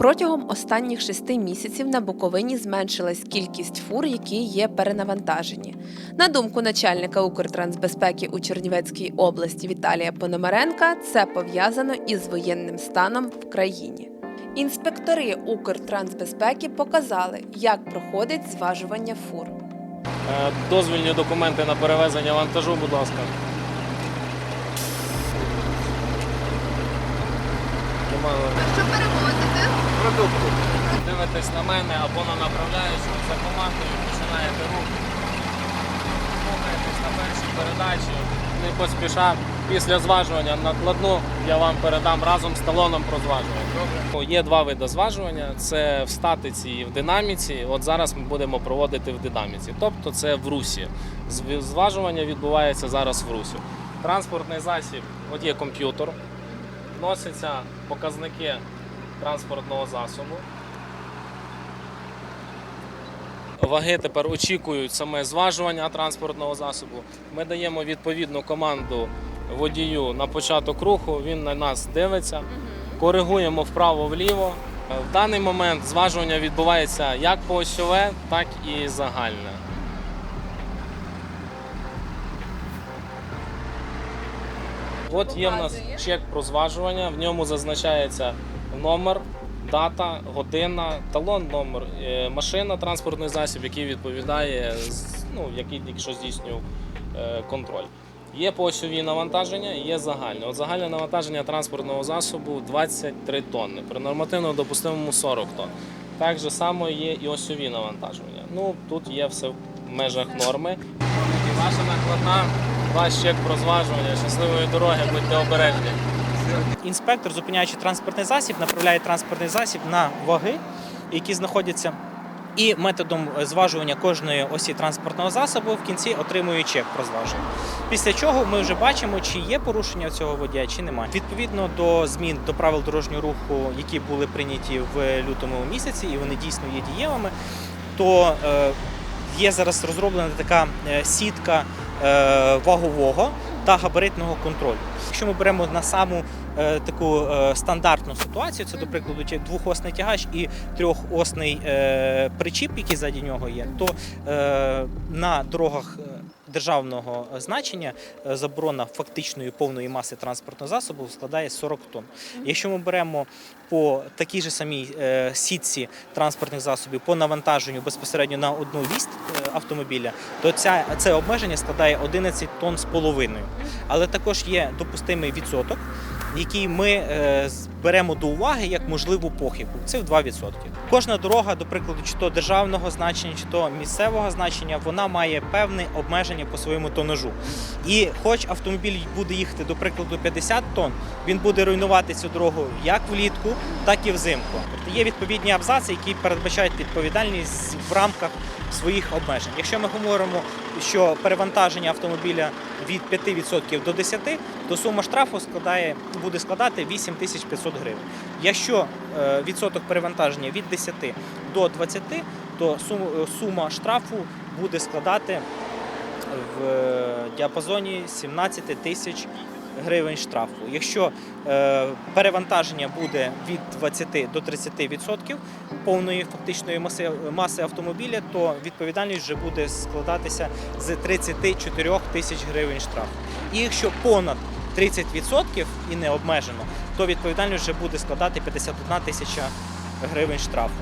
Протягом останніх шести місяців на Буковині зменшилась кількість фур, які є перенавантажені. На думку начальника Укртрансбезпеки у Чернівецькій області Віталія Пономаренка, це пов'язано із воєнним станом в країні. Інспектори Укртрансбезпеки показали, як проходить зважування фур. Е, Дозвільні документи на перевезення вантажу, будь ласка. Немає. Що перевозите? Продукти. Дивитесь на мене або на направляючу за командою, починаєте рух. Рухаєтесь на першій передачі, не поспіша. Після зважування накладну я вам передам разом з талоном про зважування. Добре. Є два види зважування: це в статиці і в динаміці. От зараз ми будемо проводити в динаміці. Тобто це в русі. Зважування відбувається зараз в русі. Транспортний засіб, от є комп'ютер, вносяться показники транспортного засобу. Ваги тепер очікують саме зважування транспортного засобу. Ми даємо відповідну команду водію на початок руху. Він на нас дивиться, коригуємо вправо-вліво. В даний момент зважування відбувається як поосьове, так і загальне. От є в нас чек про зважування, в ньому зазначається номер, дата, година, талон, номер, е, машина, транспортний засіб, який відповідає, ну, який тільки що здійснював е, контроль. Є поосьові навантаження, є загальне. От загальне навантаження транспортного засобу 23 тонни, при нормативно допустимому 40 тонн. Так же само є і осьові навантаження. Ну, тут є все в межах норми. І ваша накладна, ваш чек про зважування. Щасливої дороги, будьте обережні. Інспектор, зупиняючи транспортний засіб, направляє транспортний засіб на ваги, які знаходяться, і методом зважування кожної осі транспортного засобу в кінці отримує чек про зваження. Після чого ми вже бачимо, чи є порушення цього водія, чи немає. Відповідно до змін до правил дорожнього руху, які були прийняті в лютому місяці, і вони дійсно є дієвими, то е, є зараз розроблена така е, сітка вагового та габаритного контролю. Якщо ми беремо на саму е, таку е, стандартну ситуацію, це до прикладу двохосний тягач і трьохосний е, причіп, який ззаді нього є, то е, на дорогах е, державного значення е, заборона фактичної повної маси транспортного засобу складає 40 тонн. Якщо ми беремо по такій же самій е, сітці транспортних засобів по навантаженню безпосередньо на одну вість е, автомобіля, то ця, це обмеження складає 11 тонн з половиною. Але також є допустимий відсоток, який ми е, беремо до уваги як можливу похибку. Це в 2%. Кожна дорога, до прикладу, чи то державного значення, чи то місцевого значення, вона має певне обмеження по своєму тонажу. І хоч автомобіль буде їхати, до прикладу, 50 тонн, він буде руйнувати цю дорогу як влітку, так і взимку. Тобто є відповідні абзаци, які передбачають відповідальність в рамках своїх обмежень. Якщо ми говоримо, що перевантаження автомобіля від 5% до 10%, то сума штрафу складає, буде складати 8500 гривень. Якщо е, відсоток перевантаження від 10 до 20, то сума штрафу буде складати в е, діапазоні 17 тисяч гривень штрафу. Якщо е, перевантаження буде від 20 до 30% повної фактичної маси, маси автомобіля, то відповідальність вже буде складатися з 34 тисяч гривень штрафу. І якщо понад 30% і не обмежено, то відповідальність вже буде складати 51 тисяча гривень штрафу.